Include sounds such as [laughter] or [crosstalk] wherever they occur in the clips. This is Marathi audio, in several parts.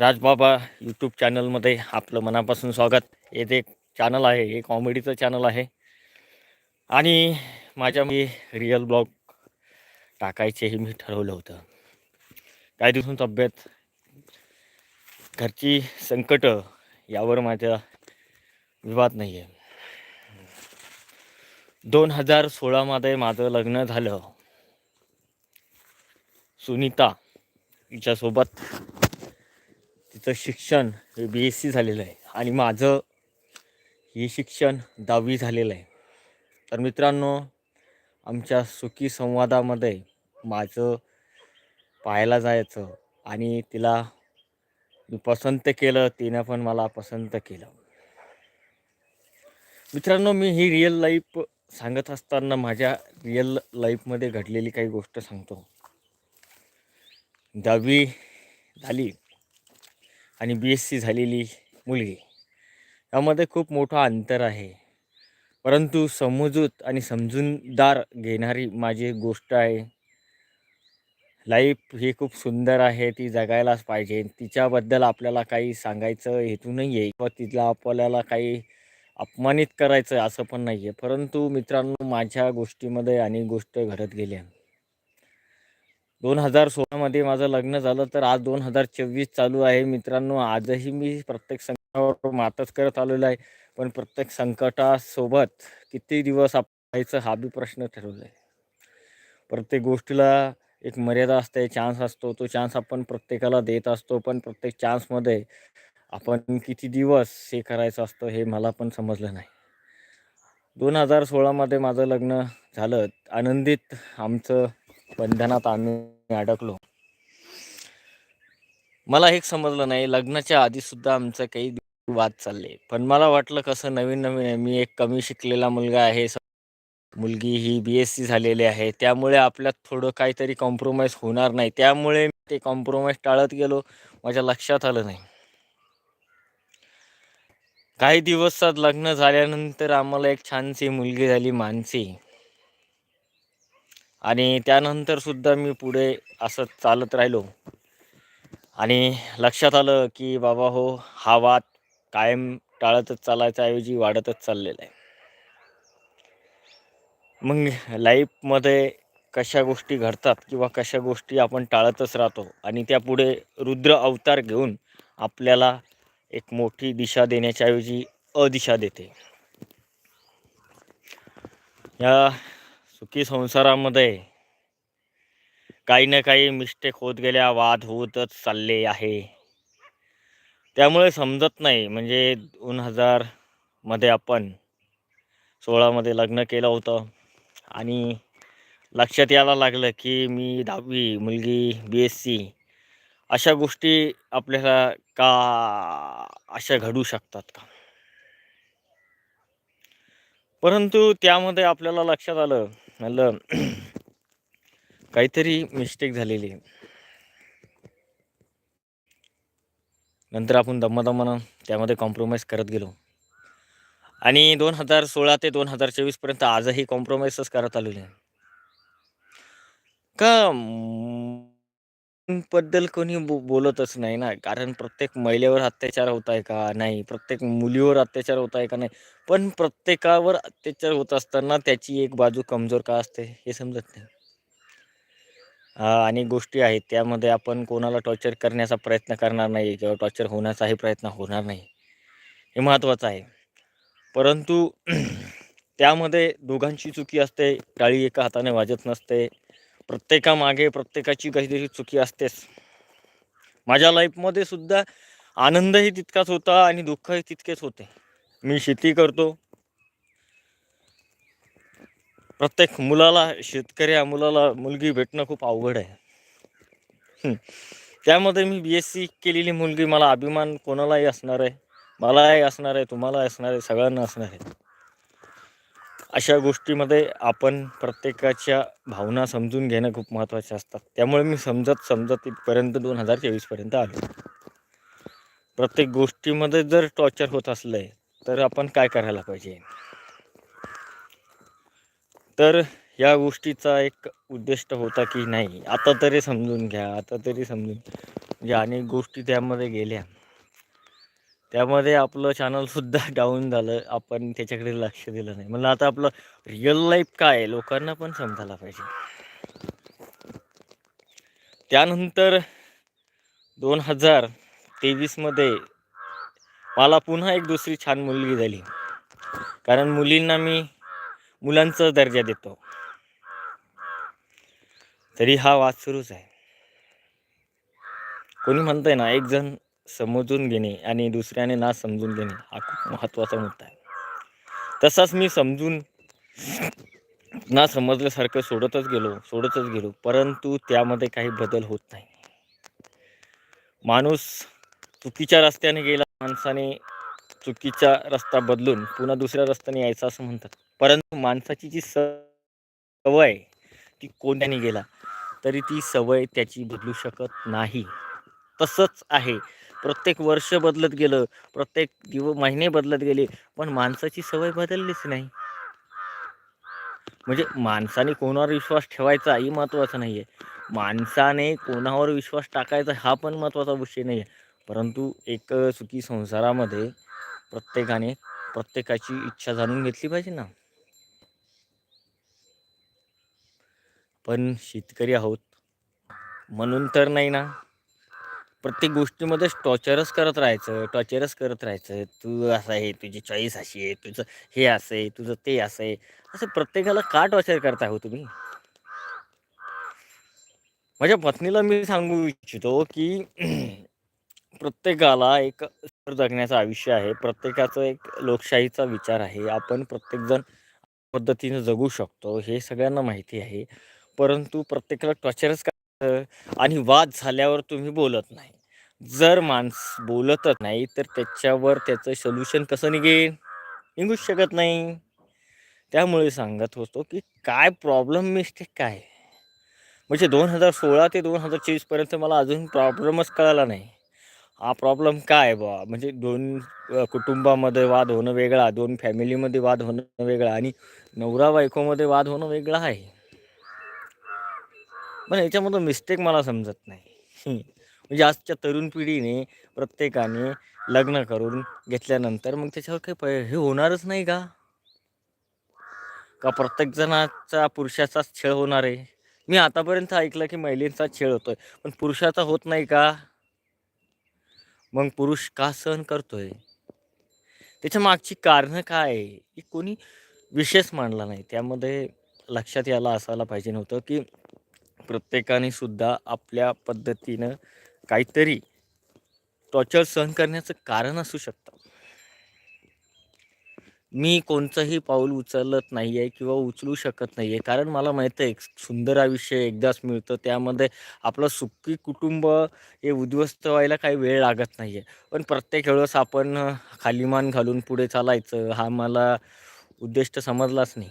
राजबाबा यूट्यूब चॅनलमध्ये आपलं मनापासून स्वागत. येथे एक चॅनल आहे हे कॉमेडीचं चॅनल आहे. आणि माझ्या मी रिअल ब्लॉग टाकायचेही मी ठरवलं होतं. काही दिवसून तब्येत घरची संकट यावर माझा विवाद नाही आहे दोन हजार सोळामध्ये माझं लग्न झालं. सुनीता हिच्यासोबत तिचं शिक्षण हे बी एस सी झालेलं आहे. आणि माझं हे शिक्षण दहावी झालेलं आहे. तर मित्रांनो आमच्या सुखी संवादामध्ये माझं पाहायला जायचं आणि तिला मी पसंत केलं तिनं पण मला पसंत केलं. मित्रांनो मी ही रिअल लाईफ सांगत असताना माझ्या रिअल लाईफमध्ये घडलेली काही गोष्ट सांगतो. दहावी झाली. आणि बी एस सी झालेली मुलगी. यामध्ये खूप मोठं अंतर आहे. परंतु समजूत आणि समजूनदार घेणारी माझी एक गोष्ट आहे. लाईफ ही खूप सुंदर आहे ती जगायलाच पाहिजे. तिच्याबद्दल आपल्याला काही सांगायचं हेतू नाही आहे किंवा तिला आपल्याला काही अपमानित करायचं आहे असं पण नाही आहे परंतु मित्रांनो माझ्या गोष्टीमध्ये अनेक गोष्ट घडत गेल्या दोन हजार सोळामध्ये माझं लग्न झालं तर आज दोन हजार चोवीस चालू आहे. मित्रांनो आजही मी प्रत्येक संकटावर मातच करत आलेलो आहे. पण प्रत्येक संकटासोबत किती दिवस आपल्याचं हा बी प्रश्न ठरवला आहे. प्रत्येक गोष्टीला एक मर्यादा असते चान्स असतो. तो चान्स आपण प्रत्येकाला देत असतो पण प्रत्येक चान्समध्ये आपण किती दिवस हे करायचं असतं हे मला पण समजलं नाही. दोन हजार सोळामध्ये माझं लग्न झालं. आनंदित आमचं बंधनात आम्ही अडकलो. मला हे समजलं नाही. लग्नाच्या आधी सुद्धा आमचं काही वाद चालले. पण मला वाटलं कसं नवीन नवीन आहे. मी एक कमी शिकलेला मुलगा आहे. मुलगी ही बी एस सी झालेली आहे. त्यामुळे आपल्यात थोडं काहीतरी कॉम्प्रोमाइज होणार नाही. त्यामुळे ते कॉम्प्रोमाइज टाळत गेलो. माझ्या लक्षात आलं नाही. काही दिवसात लग्न झाल्यानंतर आम्हाला एक छानशी मुलगी झाली मानसी. आणि त्यानंतर सुद्धा मी पुढे असं चालत राहिलो. आणि लक्षात आलं की बाबा हो हा वाद कायम टाळतच चालायचा ऐवजी वाढतच चाललेला आहे. मग लाईफमध्ये कशा गोष्टी घडतात किंवा कशा गोष्टी आपण टाळतच राहतो आणि त्या पुढे रुद्र अवतार घेऊन आपल्याला एक मोठी दिशा देण्याच्या ऐवजी अदिशा देते. या सुखी संसारामध्ये काही ना काही मिस्टेक होत गेल्या वाद होतच चालले आहे. त्यामुळे समजत नाही म्हणजे दोन हजारमध्ये आपण सोळामध्ये लग्न केलं होतं. आणि लक्षात यायला लागलं की मी दहावी मुलगी बी एस सी अशा गोष्टी आपल्याला का अशा घडू शकतात का? परंतु त्यामध्ये आपल्याला लक्षात आलं मला [clears throat] काहीतरी मिस्टेक झालेली नंतर आपण दम्मादम्मानं त्यामध्ये कॉम्प्रोमाइज करत गेलो. आणि दोन हजार सोळा ते दोन हजार चोवीसपर्यंत आजही कॉम्प्रोमाइजच करत आलेले. का बद्दल कोणी बो बोलतच नाही ना. कारण प्रत्येक महिलेवर अत्याचार होत आहे का? नाही. प्रत्येक मुलीवर अत्याचार होत आहे का? नाही. पण प्रत्येकावर अत्याचार होत असताना त्याची एक बाजू कमजोर का असते हे समजत नाही. अनेक गोष्टी आहेत. त्यामध्ये आपण कोणाला टॉर्चर करण्याचा प्रयत्न करणार नाही किंवा टॉर्चर होण्याचाही प्रयत्न होणार नाही. हे महत्त्वाचं आहे. परंतु [clears throat] त्यामध्ये दोघांची चुकी असते. टाळी एका हाताने वाजत नसते. प्रत्येकामागे प्रत्येकाची काहीतरी चुकी असतेच. माझ्या लाईफमध्ये सुद्धा आनंदही तितकाच होता आणि दुःखही तितकेच होते. मी शेती करतो. प्रत्येक मुलाला शेतकऱ्या मुलाला मुलगी भेटणं खूप अवघड आहे. त्यामध्ये मी बी एस सी केलेली मुलगी मला अभिमान कोणालाही असणार आहे? मलाही असणार आहे तुम्हालाही असणार आहे सगळ्यांना असणार आहे. अशा गोष्टीमध्ये आपण प्रत्येकाच्या भावना समजून घेणं खूप महत्त्वाचे असतात. त्यामुळे मी समजत समजत इथपर्यंत दोन हजार चोवीसपर्यंत आलो. प्रत्येक गोष्टीमध्ये जर टॉर्चर होत असलं आहे तर आपण काय करायला पाहिजे? तर या गोष्टीचा एक उद्दिष्ट होता की नाही आता तरी समजून घ्या आता तरी समजून म्हणजे अनेक गोष्टी त्यामध्ये गेल्या. त्यामध्ये आपलं चॅनलसुद्धा डाऊन [laughs] झालं. आपण त्याच्याकडे लक्ष दिलं नाही. म्हणलं आता आपलं रिअल लाईफ काय आहे? लोकांना पण समजायला पाहिजे. त्यानंतर दोन हजार तेवीसमध्ये मला पुन्हा एक दुसरी छान मुलगी झाली. कारण मुलींना मी मुलांचा दर्जा देतो. तरी हा वाद सुरूच आहे. कोणी म्हणतंय ना एक जण समजून घेणे आणि दुसऱ्याने ना समजून घेणे हा खूप महत्त्वाचा मुद्दा आहे. तसाच मी समजून ना समजल्यासारखं सोडतच गेलो सोडतच गेलो परंतु त्यामध्ये काही बदल होत नाही. माणूस चुकीच्या रस्त्याने गेला माणसाने चुकीचा रस्ता बदलून पुन्हा दुसऱ्या रस्त्याने यायचा असं म्हणतात. परंतु माणसाची जी सवय ती कोण्याने गेला तरी ती सवय त्याची बदलू शकत नाही. तसंच आहे. प्रत्येक वर्ष बदलत गेलं प्रत्येक दिव महिने बदलत गेले पण माणसाची सवय बदललीच नाही. म्हणजे माणसाने कोणावर विश्वास ठेवायचा ही महत्त्वाचं नाही आहे माणसाने कोणावर विश्वास टाकायचा हा पण महत्त्वाचा विषय नाही आहे परंतु एक सुखी संसारामध्ये प्रत्येकाने प्रत्येकाची इच्छा जाणून घेतली पाहिजे ना. पण शेतकरी आहोत म्हणून तर नाही ना. प्रत्येक गोष्टीमध्ये टॉर्चरच करत राहायचं टॉर्चरच करत राहायचं. तू असं आहे तुझी चॉईस अशी आहे तुझं हे असं आहे तुझं ते असं आहे. असं प्रत्येकाला का टॉर्चर करताय हो तुम्ही? माझ्या पत्नीला मी सांगू इच्छितो की [clears throat] प्रत्येकाला एक जगण्याचं आयुष्य आहे. प्रत्येकाचं एक लोकशाहीचा विचार आहे. आपण प्रत्येकजण पद्धतीने जगू शकतो हे सगळ्यांना माहिती आहे. परंतु प्रत्येकाला टॉर्चरच आणि वाद झाल्यावर तुम्ही बोलत नाही. जर माणस बोलतच नाही तर त्याच्यावर त्याचं सोल्युशन कसं निघेल? निघूच शकत नाही. त्यामुळे सांगत होतो की काय प्रॉब्लेम मिस्टेक काय? म्हणजे दोन हजार सोळा ते दोन हजार चोवीसपर्यंत मला अजून प्रॉब्लेमच कळाला नाही. हा प्रॉब्लेम काय आहे बा म्हणजे दोन कुटुंबामध्ये वाद होणं वेगळा दोन फॅमिलीमध्ये वाद होणं वेगळा आणि नवरा बायकोमध्ये वाद होणं वेगळं आहे. पण याच्यामधून मिस्टेक मला समजत नाही. म्हणजे आजच्या तरुण पिढीने प्रत्येकाने लग्न करून घेतल्यानंतर मग त्याच्यावर काही पै हे होणारच नाही का? का प्रत्येक जणाचा पुरुषाचाच छळ होणार आहे? मी आतापर्यंत ऐकलं की महिलेचा छेळ होतोय पण पुरुषाचा होत नाही का? मग पुरुष का सहन करतोय? त्याच्या मागची कारणं काय? आहे की कोणी विशेष मांडला नाही. त्यामध्ये लक्षात यायला असायला पाहिजे नव्हतं की प्रत्येकाने सुद्धा आपल्या पद्धतीनं काहीतरी टॉर्चर सहन करण्याचं कारण असू शकतं. मी कोणतंही पाऊल उचलत नाही आहे किंवा उचलू शकत नाही आहे कारण मला माहीत आहे सुंदर आयुष्य एकदाच मिळतं. त्यामध्ये आपलं सुखी कुटुंब हे उद्ध्वस्त व्हायला काही वेळ लागत नाही आहे पण प्रत्येक वेळेस आपण खालीमान घालून पुढे चालायचं हा मला उद्दिष्ट समजलाच नाही.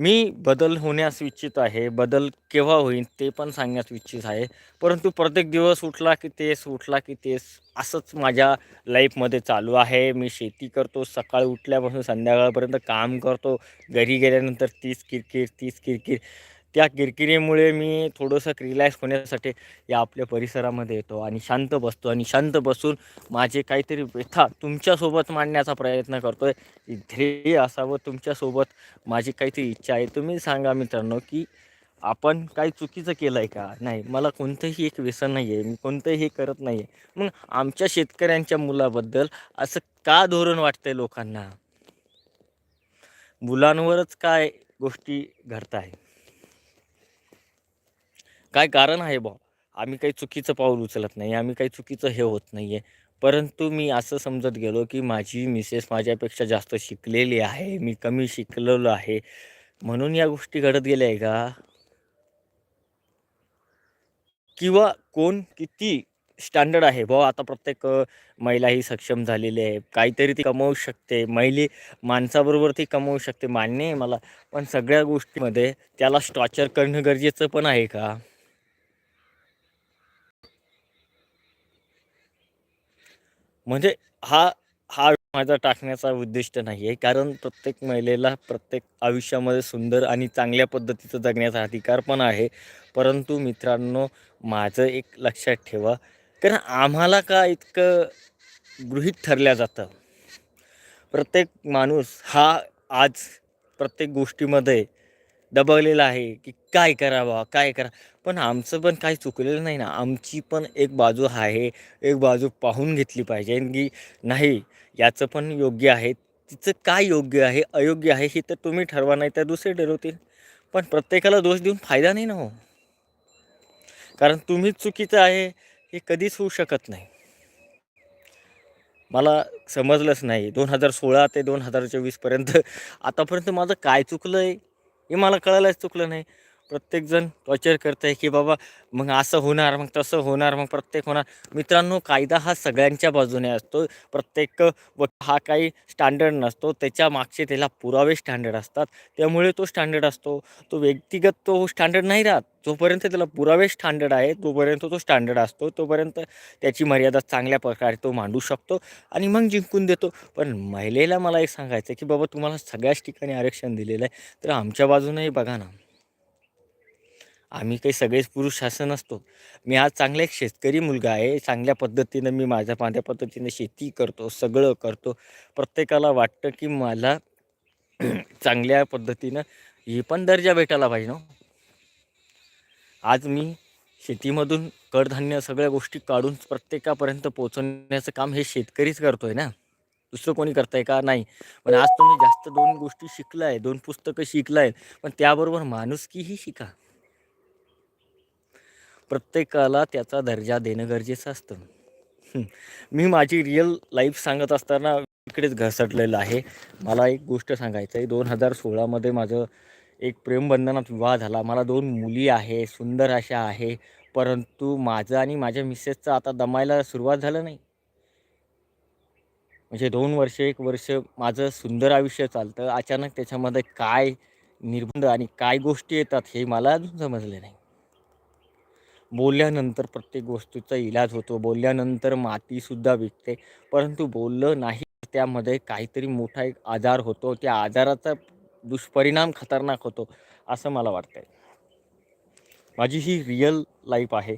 मी बदल होण्यास इच्छित आहे बदल केव्हा होईल ते पण सांगण्यास इच्छित आहे. परंतु प्रत्येक दिवस उठला की तेच उठला की तेच असंच माझ्या लाईफमध्ये चालू आहे. मी शेती करतो सकाळी उठल्यापासून संध्याकाळपर्यंत काम करतो. घरी गेल्यानंतर तीच किरकिर तीच किरकिर. त्या किरकिरीमुळे मी थोडंसं रिलॅक्स होण्यासाठी या आपल्या परिसरामध्ये येतो आणि शांत बसतो आणि शांत बसून माझे काहीतरी व्यथा तुमच्यासोबत मांडण्याचा प्रयत्न करतो आहे ध्येय असावं तुमच्यासोबत माझी काहीतरी इच्छा आहे. तुम्ही सांगा मित्रांनो की आपण काही चुकीचं केलं आहे का? नाही मला कोणतंही एक व्यसन नाही आहे मी कोणतंही हे करत नाही आहे मग आमच्या शेतकऱ्यांच्या मुलाबद्दल असं का धोरण वाटतंय लोकांना? मुलांवरच काय गोष्टी घडत आहे काय कारण आहे बा आम्ही काही चुकीचं पाऊल उचलत नाही आम्ही काही चुकीचं हे होत नाही आहे परंतु मी असं समजत गेलो की माझी मिसेस माझ्यापेक्षा जास्त शिकलेली आहे मी कमी शिकलेलो आहे. म्हणून या गोष्टी घडत गेल्या आहे का? किंवा कोण किती स्टँडर्ड आहे? भाऊ आता प्रत्येक महिला ही सक्षम झालेली आहे. काहीतरी ती कमवू शकते. महिली माणसाबरोबर ती कमवू शकते. मान्य आहे मला. पण सगळ्या गोष्टीमध्ये त्याला स्टॉचर करणं गरजेचं पण आहे का? म्हणजे हा हा माझा टाकण्याचा उद्दिष्ट नाही आहे कारण प्रत्येक महिलेला प्रत्येक आयुष्यामध्ये सुंदर आणि चांगल्या पद्धतीचं जगण्याचा अधिकार पण आहे. परंतु मित्रांनो माझं एक लक्षात ठेवा. कारण आम्हाला का इतकं गृहीत ठरल्या जातं? प्रत्येक माणूस हा आज प्रत्येक गोष्टीमध्ये दबवलेला आहे की काय करावं काय करा? पण आमचं पण काही चुकलेलं नाही ना. आमची पण एक बाजू आहे एक बाजू पाहून घेतली पाहिजे. की नाही याचं पण योग्य आहे. तिचं काय योग्य आहे अयोग्य आहे हे तर तुम्ही ठरवा नाही तर दुसरे ठरवतील. पण प्रत्येकाला दोष देऊन फायदा नाही ना हो. कारण तुम्हीच चुकीचं आहे हे कधीच होऊ शकत नाही. मला समजलंच नाही. दोन हजार सोळा ते दोन हजार चोवीसपर्यंत आतापर्यंत माझं काय चुकलं आहे हे मला कळायलाच चुकलं नाही. प्रत्येकजण टॉर्चर करतं आहे की बाबा मग असं होणार मग तसं होणार मग प्रत्येक होणार. मित्रांनो कायदा हा सगळ्यांच्या बाजूने असतो. प्रत्येक व हा काही स्टँडर्ड नसतो. त्याच्या मागचे त्याला पुरावे स्टँडर्ड असतात. त्यामुळे तो स्टँडर्ड असतो. तो व्यक्तिगत तो स्टँडर्ड नाही राहत. जोपर्यंत त्याला पुरावे स्टँडर्ड आहे तोपर्यंत तो स्टँडर्ड असतो. तोपर्यंत त्याची मर्यादा चांगल्या प्रकारे तो मांडू शकतो आणि मग जिंकून देतो. पण महिलेला मला एक सांगायचं की बाबा तुम्हाला सगळ्याच ठिकाणी आरक्षण दिलेलं आहे. तर आमच्या बाजूनही बघा ना. आम्ही काही सगळेच पुरुष शासन असतो. मी आज चांगला एक शेतकरी मुलगा आहे. चांगल्या पद्धतीनं मी माझ्या माझ्या पद्धतीनं शेती करतो सगळं करतो. प्रत्येकाला वाटतं की मला [clears throat] चांगल्या पद्धतीनं ही पण दर्जा भेटायला पाहिजे ना आज मी शेतीमधून कडधान्य सगळ्या गोष्टी काढून प्रत्येकापर्यंत पोचवण्याचं काम हे शेतकरीच करतो आहे ना? दुसरं कोणी करताय का? नाही. पण आज तुम्ही जास्त दोन गोष्टी शिकलाय दोन पुस्तकं शिकलाय. पण त्याबरोबर माणुसकीही शिका. प्रत्येकाला त्याचा दर्जा देणं गरजेचं असतं. मी माझी रिअल लाईफ सांगत असताना इकडेच घसटलेलं आहे. मला एक गोष्ट सांगायचं आहे दोन हजार सोळामध्ये माझं एक प्रेमबंधनात विवाह झाला. मला दोन मुली आहे सुंदर अशा आहे परंतु माझं आणि माझ्या मिसेसचं आता दमायला सुरुवात झालं नाही. म्हणजे दोन वर्ष एक वर्ष माझं सुंदर आयुष्य चालतं. अचानक त्याच्यामध्ये काय निर्बंध आणि काय गोष्टी येतात हे मला अजून समजले नाही. बोलल्यानंतर प्रत्येक गोष्टीचा इलाज होतो. बोलल्यानंतर मातीसुद्धा विकते परंतु बोललं नाही त्यामध्ये काहीतरी मोठा एक आजार होतो. त्या आजाराचा दुष्परिणाम खतरनाक होतो असं मला वाटतंय. माझी ही रिअल लाईफ आहे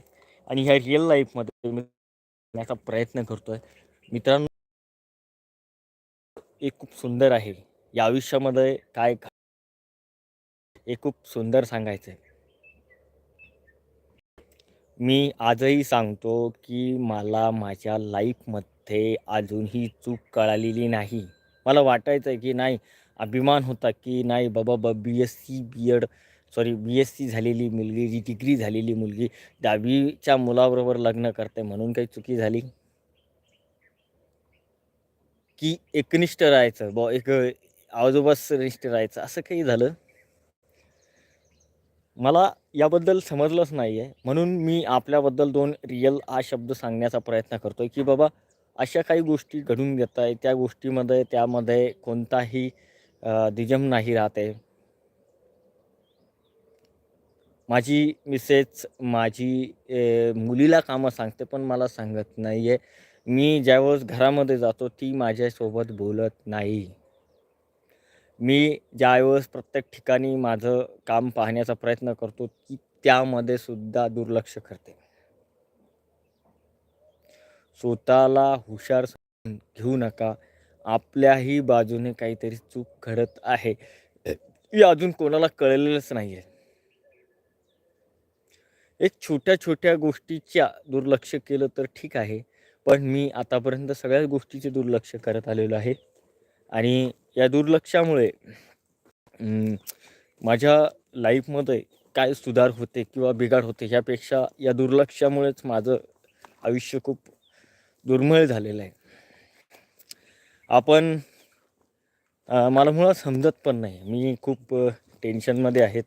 आणि ह्या रिअल लाईफमध्ये मी करण्याचा प्रयत्न करतोय. मित्रांनो एक खूप सुंदर आहे. या आयुष्यामध्ये काय हे खूप सुंदर सांगायचं आहे मी आजही सांगतो की मला माझ्या लाईफमध्ये अजूनही चूक कळालेली नाही. मला वाटायचं आहे की नाही अभिमान होता की नाही बाबा बा B S C B Ed sorry B S C झालेली मुलगी जी डिग्री झालेली मुलगी दहावीच्या मुलाबरोबर लग्न करते म्हणून काही चुकी झाली? की एकनिष्ठ राहायचं ब एक आजोबासनिष्ठ राहायचं असं काही झालं? मला याबद्दल समजलंच नाही आहे म्हणून मी आपल्याबद्दल दोन रियल हा शब्द सांगण्याचा प्रयत्न करतो आहे की बाबा अशा काही गोष्टी घडून घेत आहे त्या गोष्टीमध्ये त्यामध्ये कोणताही दिजम नाही राहत आहे. माझी मिसेस माझी मुलीला कामं सांगते पण मला सांगत नाही आहे मी ज्यावेळेस घरामध्ये जातो ती माझ्यासोबत बोलत नाही. मी ज्यावेळेस प्रत्येक ठिकाणी माझं काम पाहण्याचा प्रयत्न करतो की त्यामध्ये सुद्धा दुर्लक्ष करते. स्वतःला हुशार घेऊ नका. आपल्याही बाजूने काहीतरी चूक घडत आहे ही अजून कोणाला कळलेलंच नाही आहे एक छोट्या छोट्या गोष्टीच्या दुर्लक्ष केलं तर ठीक आहे पण मी आतापर्यंत सगळ्याच गोष्टीचे दुर्लक्ष करत आलेलो आहे. आणि या दुर्लक्षामुळे माझ्या लाईफमध्ये काय सुधार होते किंवा बिघाड होते ह्यापेक्षा या दुर्लक्षामुळेच माझं आयुष्य खूप दुर्मिळ झालेलं आहे. आपण मला मुळात समजत पण नाही. मी खूप टेन्शनमध्ये आहेत.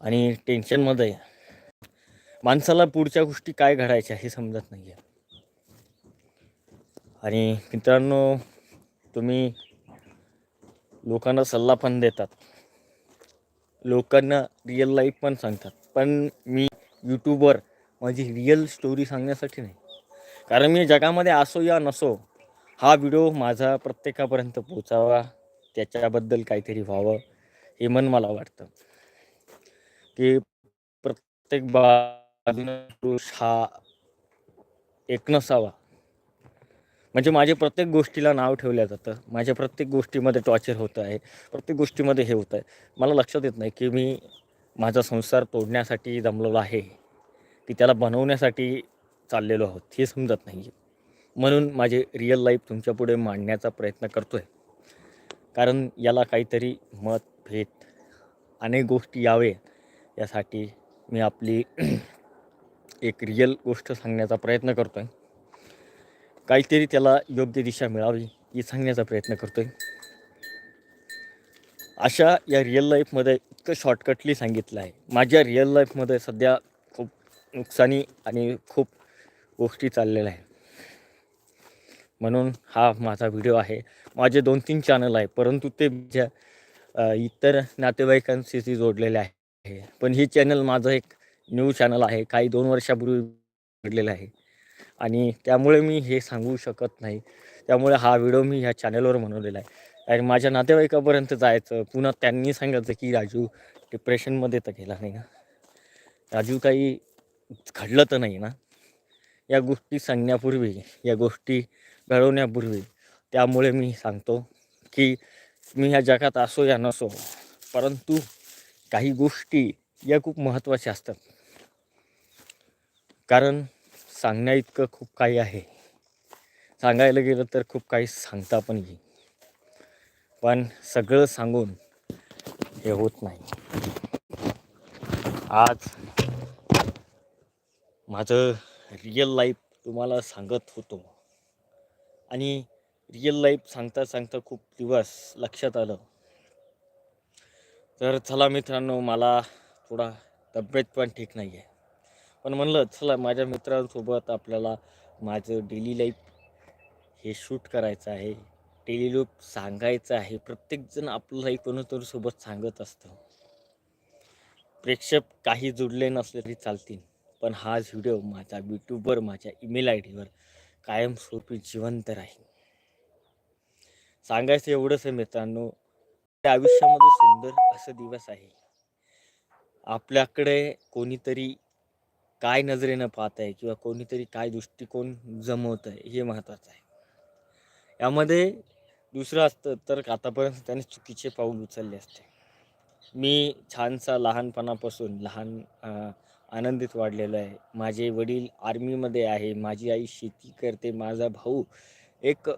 आणि टेन्शनमध्ये माणसाला पुढच्या गोष्टी काय घडायच्या हे समजत नाही आहे आणि मित्रांनो तुम्ही लोकांना सल्ला पण देतात. लोकांना रिअल लाईफ पण सांगतात. पण मी यूट्यूबवर माझी रिअल स्टोरी सांगण्यासाठी नाही. कारण मी जगामध्ये असो या नसो हा व्हिडिओ माझा प्रत्येकापर्यंत पोचावा त्याच्याबद्दल काहीतरी व्हावं हे मन मला वाटतं. की प्रत्येक बा पुरुष हा एक नसावा. म्हणजे माझ्या प्रत्येक गोष्टीला नाव ठेवलं जातं. माझ्या प्रत्येक गोष्टीमध्ये टॉर्चर होतं आहे. प्रत्येक गोष्टीमध्ये हे होतं आहे. मला लक्षात येत नाही की मी माझा संसार तोडण्यासाठी जमलेलो आहे. की त्याला बनवण्यासाठी चाललेलो आहोत. हे समजत नाही म्हणून माझे रिअल लाईफ तुमच्यापुढे मांडण्याचा प्रयत्न करतो आहे कारण याला काहीतरी मतभेद अनेक गोष्टी यावे यासाठी मी आपली [clears throat] एक रिअल गोष्ट सांगण्याचा प्रयत्न करतो आहे काहीतरी त्याला योग्य दिशा मिळावी ही सांगण्याचा प्रयत्न करतो आहे अशा या रिअल लाईफमध्ये इतकं शॉर्टकटली सांगितलं आहे. माझ्या रिअल लाईफमध्ये सध्या खूप नुकसानी आणि खूप गोष्टी चाललेल्या आहे म्हणून हा माझा व्हिडिओ आहे. माझे दोन तीन चॅनल आहे परंतु ते माझ्या इतर नातेवाईकांशी जोडलेले आहे. पण हे चॅनल माझं एक न्यू चॅनल आहे. काही दोन वर्षापूर्वी घडलेलं आहे. आणि त्यामुळे मी हे सांगू शकत नाही. त्यामुळे हा व्हिडिओ मी ह्या चॅनलवर बनवलेला आहे. आणि माझ्या नातेवाईकापर्यंत जायचं पुन्हा त्यांनी सांगायचं की राजू डिप्रेशनमध्ये तर गेला नाही ना. राजू काही घडलं तर नाही ना. या गोष्टी सांगण्यापूर्वी या गोष्टी घडवण्यापूर्वी त्यामुळे मी सांगतो की मी ह्या जगात असो या नसो परंतु काही गोष्टी या खूप महत्त्वाच्या असतात. कारण सांगण्याइतकं खूप काही आहे. सांगायला गेलं तर खूप काही सांगता पण येईल. पण सगळं सांगून हे होत नाही. आज माझं रिअल लाईफ तुम्हाला सांगत होतो. आणि रिअल लाईफ सांगता सांगता खूप दिवस लक्षात आलं. तर चला मित्रांनो मला थोडा तब्येत पण ठीक नाही आहे पण म्हणलं चला माझ्या मित्रांसोबत आपल्याला माझं डेली लाईफ हे शूट करायचं आहे. डेली लाईफ सांगायचं आहे. प्रत्येकजण आपलं लाईफ कोणतरी सोबत सांगत असतं. प्रेक्षक काही जुडले नसले तरी चालतील. पण हाच व्हिडिओ माझ्या यूट्यूबवर माझ्या ईमेल आय डीवर कायमस्वरूपी जिवंत राहील. सांगायचं एवढंच आहे मित्रांनो त्या आयुष्यामध्ये सुंदर असं दिवस आहे. आपल्याकडे कोणीतरी काय नजरेनं पाहत आहे किंवा कोणीतरी काय दृष्टिकोन जमवत आहे हे महत्त्वाचं आहे. यामध्ये दुसरं असतं तर आतापर्यंत त्याने चुकीचे पाऊल उचलले असते. मी छानसा लहानपणापासून लहान आनंदित वाढलेलो आहे. माझे वडील आर्मीमध्ये आहे माझी आई शेती करते माझा भाऊ एक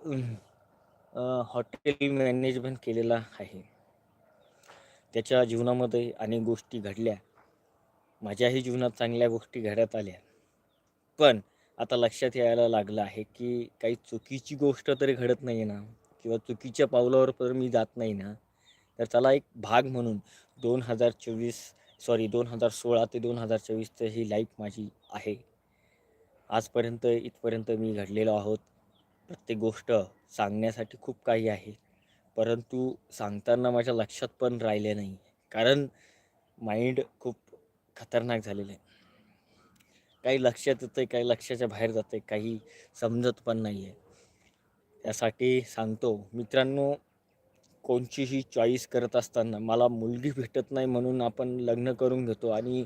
हॉटेल मॅनेजमेंट केलेला आहे. त्याच्या जीवनामध्ये अनेक गोष्टी घडल्या. माझ्याही जीवनात चांगल्या गोष्टी घडत आल्या. पण आता लक्षात यायला लागलं आहे की काही चुकीची गोष्ट तरी घडत नाही ना किंवा चुकीच्या पावलावर तर मी जात नाही ना. तर त्याला एक भाग म्हणून दोन हजार चोवीस सॉरी दोन हजार सोळा ते दोन हजार चोवीसचं ही लाईफ माझी आहे. आजपर्यंत इथपर्यंत मी घडलेलो आहोत. प्रत्येक गोष्ट सांगण्यासाठी खूप काही आहे. परंतु सांगताना माझ्या लक्षात पण राहिले नाही. कारण माइंड खूप खतरनाक झालेलं आहे. काही लक्षात येतं आहे काही लक्षाच्या बाहेर जातं आहे काही समजत पण नाही आहे त्यासाठी सांगतो मित्रांनो कोणचीही चॉईस करत असताना मला मुलगी भेटत नाही म्हणून आपण लग्न करून घेतो आणि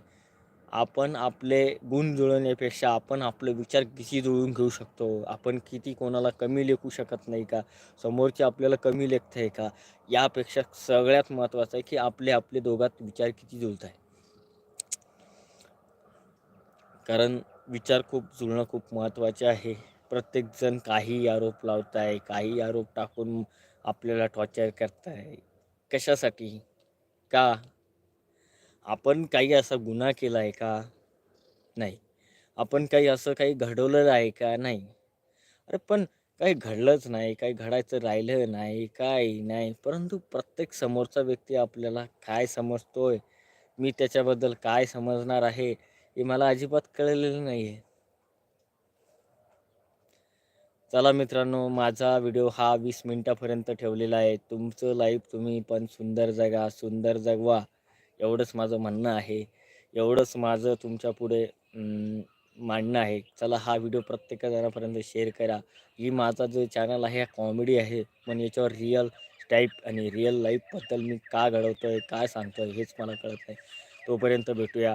आपण आपले गुण जुळवण्यापेक्षा आपण आपले विचार किती जुळवून घेऊ शकतो? आपण किती कोणाला कमी लेखू शकत नाही का? समोरचे आपल्याला कमी लेखत आहे का? यापेक्षा सगळ्यात महत्त्वाचं आहे की आपले आपले दोघात विचार किती जुळत आहे कारण विचार खूप जुळणं खूप महत्त्वाचे आहे. प्रत्येकजण काही आरोप लावत आहे काही आरोप टाकून आपल्याला टॉर्चर करताय. कशासाठी? का? आपण काही असा गुन्हा केला आहे का? नाही. आपण काही असं काही घडवलेलं आहे का? नाही. अरे पण काही घडलंच नाही काही घडायचं राहिलं नाही काही नाही. परंतु प्रत्येक समोरचा व्यक्ती आपल्याला काय समजतोय? मी त्याच्याबद्दल काय समजणार आहे? हे मला अजिबात कळलेलं नाही आहे चला मित्रांनो माझा व्हिडिओ हा वीस मिनटापर्यंत ठेवलेला आहे. तुमचं लाईफ तुम्ही पण सुंदर जगा सुंदर जगवा एवढंच माझं म्हणणं आहे. एवढंच माझं तुमच्यापुढे मांडणं आहे. चला हा व्हिडिओ प्रत्येक जणापर्यंत शेअर करा. ही माझा जो चॅनल आहे हा कॉमेडी आहे पण याच्यावर रिअल टाईप आणि रिअल लाईफबद्दल मी का घडवतो आहे काय सांगतो आहे हेच मला कळत नाही. तोपर्यंत भेटूया.